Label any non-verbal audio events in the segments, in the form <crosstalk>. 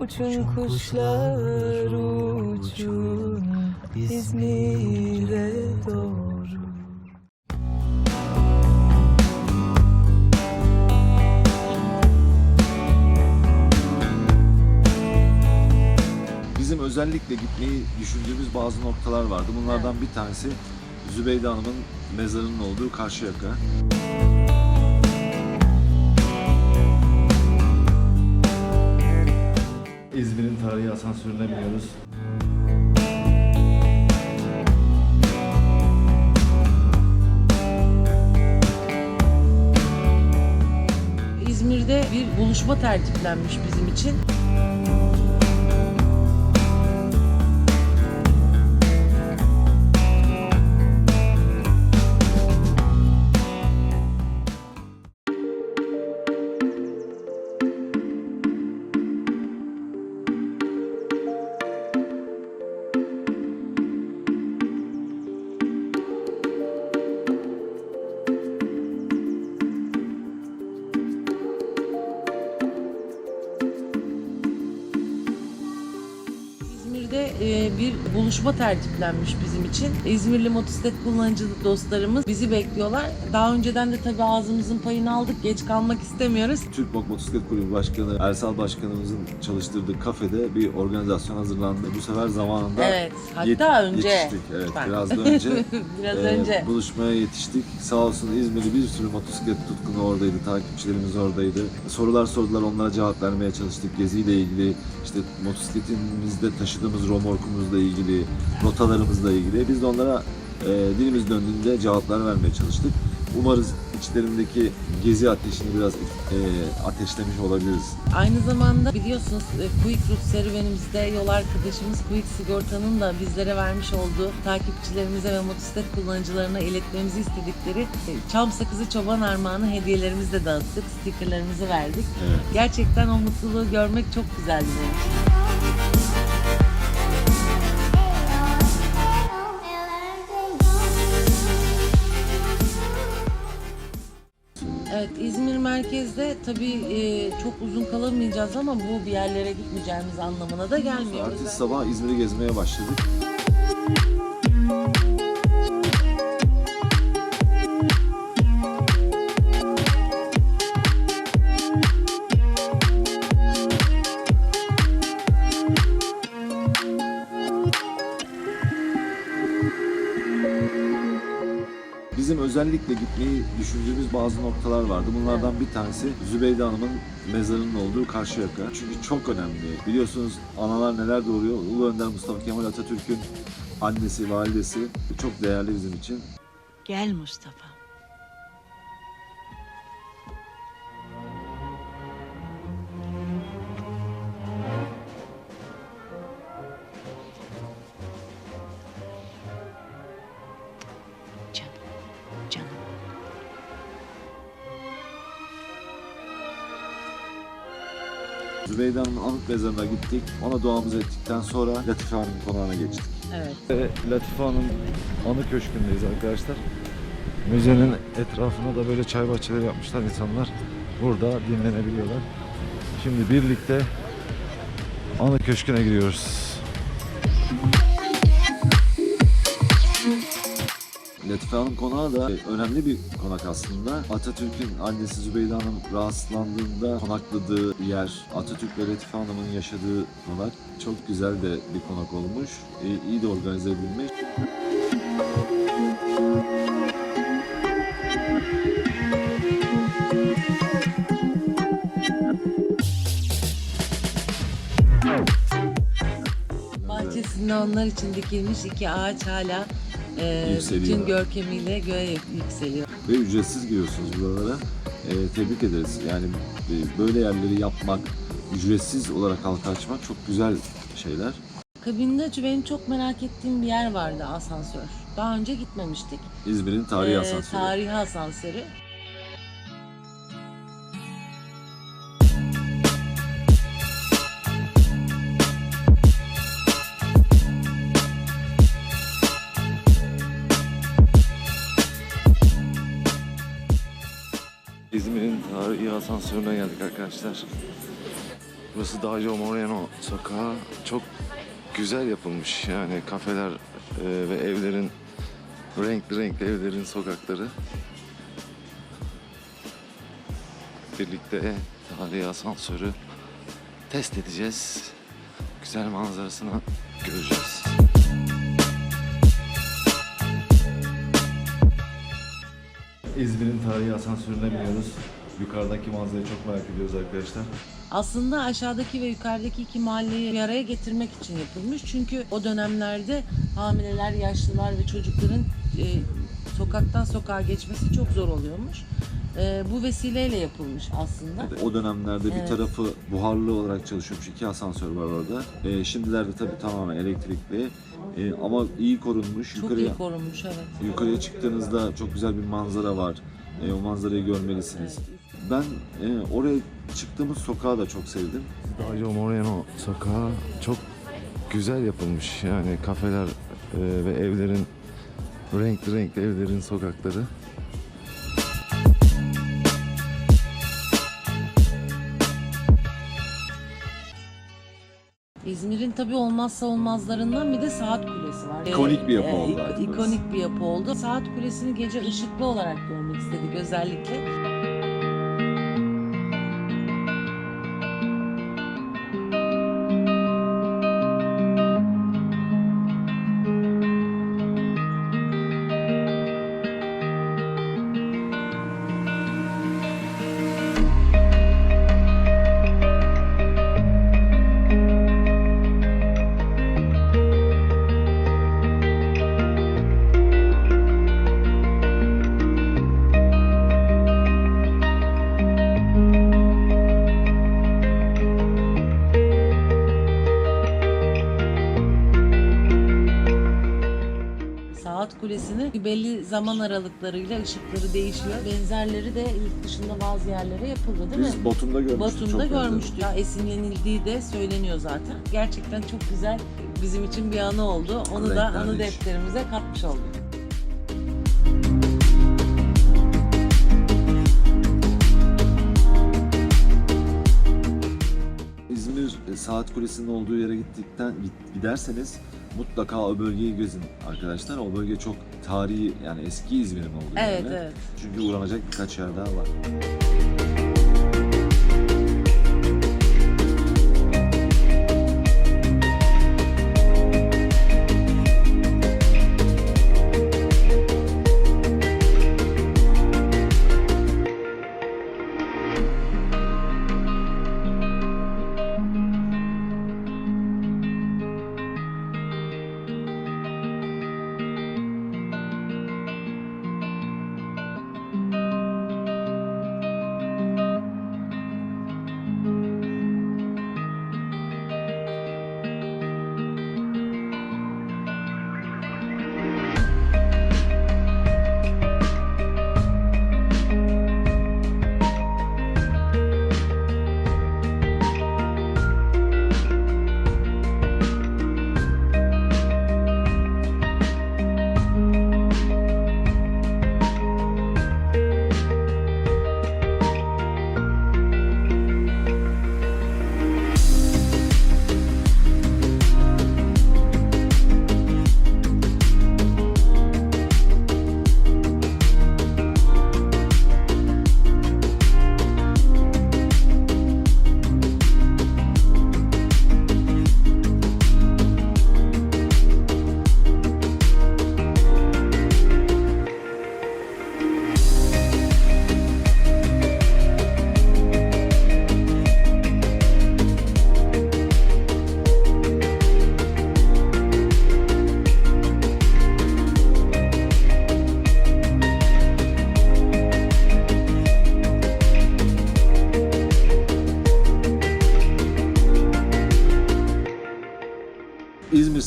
Uçun kuşlar uçun İzmir'e doğru Bizim özellikle gitmeyi düşündüğümüz bazı noktalar vardı. Bunlardan bir tanesi Zübeyde Hanım'ın mezarının olduğu Karşıyaka. İzmir'in tarihi asansörüne biniyoruz. İzmir'de bir buluşma tertiplenmiş bizim için. İzmir'de e, bir buluşma tertiplenmiş bizim için. İzmirli motosiklet kullanıcı dostlarımız bizi bekliyorlar. Daha önceden de tabii ağzımızın payını aldık. Geç kalmak istemiyoruz. Türk Bok Motosiklet Kulübü Başkanı Ersal Başkanımızın çalıştırdığı kafede bir organizasyon hazırlandı. Bu sefer zamanında Evet. Hatta yet- önce. yetiştik. Evet, biraz da önce. <laughs> Biraz Ee, önce. Buluşmaya yetiştik. Sağ olsun İzmir'de bir sürü motosiklet tutkunu oradaydı, takipçilerimiz oradaydı. Sorular sordular, onlara cevap vermeye çalıştık. Geziyle ilgili, işte motosikletimizde taşıdığımız romorkumuzla ilgili, rotalarımızla ilgili. Biz de onlara e, dilimiz döndüğünde cevaplar vermeye çalıştık. Umarız içlerindeki gezi ateşini biraz e, ateşlemiş olabiliriz. Aynı zamanda biliyorsunuz e, Quick Route serüvenimizde yol arkadaşımız Quick Sigorta'nın da bizlere vermiş olduğu takipçilerimize ve motosiklet kullanıcılarına iletmemizi istedikleri e, çam sakızı çoban armağanı hediyelerimizi de dağıttık, stikerlerimizi verdik. Evet. Gerçekten o mutluluğu görmek çok güzeldi benim için. Evet İzmir merkezde tabii e, çok uzun kalamayacağız ama bu bir yerlere gitmeyeceğimiz anlamına da gelmiyor. Ertesi sabah İzmir'i gezmeye başladık. Bizim özellikle gitmeyi düşündüğümüz bazı noktalar vardı. Bunlardan bir tanesi Zübeyde Hanım'ın mezarının olduğu Karşıyaka. Çünkü çok önemli. Biliyorsunuz analar neler doğuruyor. Ulu Önder Mustafa Kemal Atatürk'ün annesi, validesi çok değerli bizim için. Gel Mustafa. Zübeyde Hanım'ın anıt mezarına gittik. Ona duamızı ettikten sonra Latife Hanım'ın konağına geçtik. Evet. Latife Hanım anı köşkündeyiz arkadaşlar. Müzenin etrafına da böyle çay bahçeleri yapmışlar insanlar. Burada dinlenebiliyorlar. Şimdi birlikte anı köşküne giriyoruz. Latife Hanım konağı da önemli bir konak aslında. Atatürk'ün annesi Zübeyde Hanım rahatsızlandığında konakladığı yer, Atatürk ve Latife Hanım'ın yaşadığı konak. Çok güzel de bir konak olmuş. İyi, iyi de organize edilmiş. Bahçesinde onlar için dikilmiş iki ağaç hala e, Yükseliyor. bütün görkemiyle göğe yükseliyor. Ve ücretsiz giriyorsunuz buralara. Ee, tebrik ederiz. Yani e, böyle yerleri yapmak, ücretsiz olarak halka açmak çok güzel şeyler. Kabinde benim çok merak ettiğim bir yer vardı asansör. Daha önce gitmemiştik. İzmir'in tarihi Ee, asansörü. Tarihi asansörü. İzmir'in tarihi asansörüne geldik arkadaşlar. Burası Dario Moreno sokağı. Çok güzel yapılmış yani kafeler e, ve evlerin renkli renkli evlerin sokakları. Birlikte tarihi asansörü test edeceğiz. Güzel manzarasını göreceğiz. İzmir'in tarihi asansörüne biniyoruz. Yukarıdaki manzarayı çok merak ediyoruz arkadaşlar. Aslında aşağıdaki ve yukarıdaki iki mahalleyi bir araya getirmek için yapılmış. Çünkü o dönemlerde hamileler, yaşlılar ve çocukların e, sokaktan sokağa geçmesi çok zor oluyormuş. E, bu vesileyle yapılmış aslında. O dönemlerde Evet. bir tarafı buharlı olarak çalışıyormuş. İki asansör var orada. Ee, şimdilerde tabii tamamen elektrikli. Ee, ama iyi korunmuş. Çok Yukarıya, iyi korunmuş evet. yukarıya çıktığınızda çok güzel bir manzara var. Ee, o manzarayı görmelisiniz. Ben e, oraya çıktığımız sokağı da çok sevdim. Dario Moreno sokağı çok güzel yapılmış yani kafeler e, ve evlerin renkli renkli evlerin sokakları. İzmir'in tabii olmazsa olmazlarından bir de Saat Kulesi var. İkonik bir yapı Ee, oldu İkonik bir yapı oldu. Saat Kulesi'ni gece ışıklı olarak görmek istedik özellikle. Saat Kulesi'ni belli zaman aralıklarıyla ışıkları değişiyor. Benzerleri de yurt dışında bazı yerlere yapıldı değil mi? Biz Batum'da görmüştük. Batum'da çok görmüştük. Ya esinlenildiği de söyleniyor zaten. Gerçekten çok güzel bizim için bir anı oldu. Onu da Renkler anı değişik. defterimize katmış olduk. İzmir e, Saat Kulesi'nin olduğu yere gittikten git- giderseniz mutlaka o bölgeyi gezin arkadaşlar. O bölge çok tarihi yani eski İzmir'in olduğu Evet yerler. evet. Çünkü uğranacak birkaç yer daha var.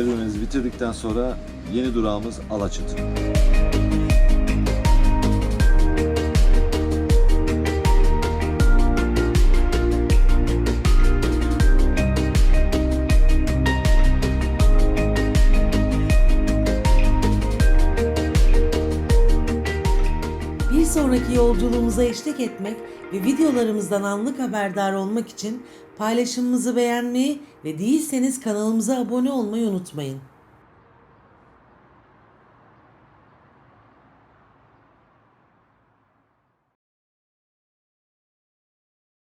Serüvenimizi bitirdikten sonra yeni durağımız Alaçatı. Bir sonraki yolculuğumuza eşlik etmek ve videolarımızdan anlık haberdar olmak için paylaşımımızı beğenmeyi ve değilseniz kanalımıza abone olmayı unutmayın.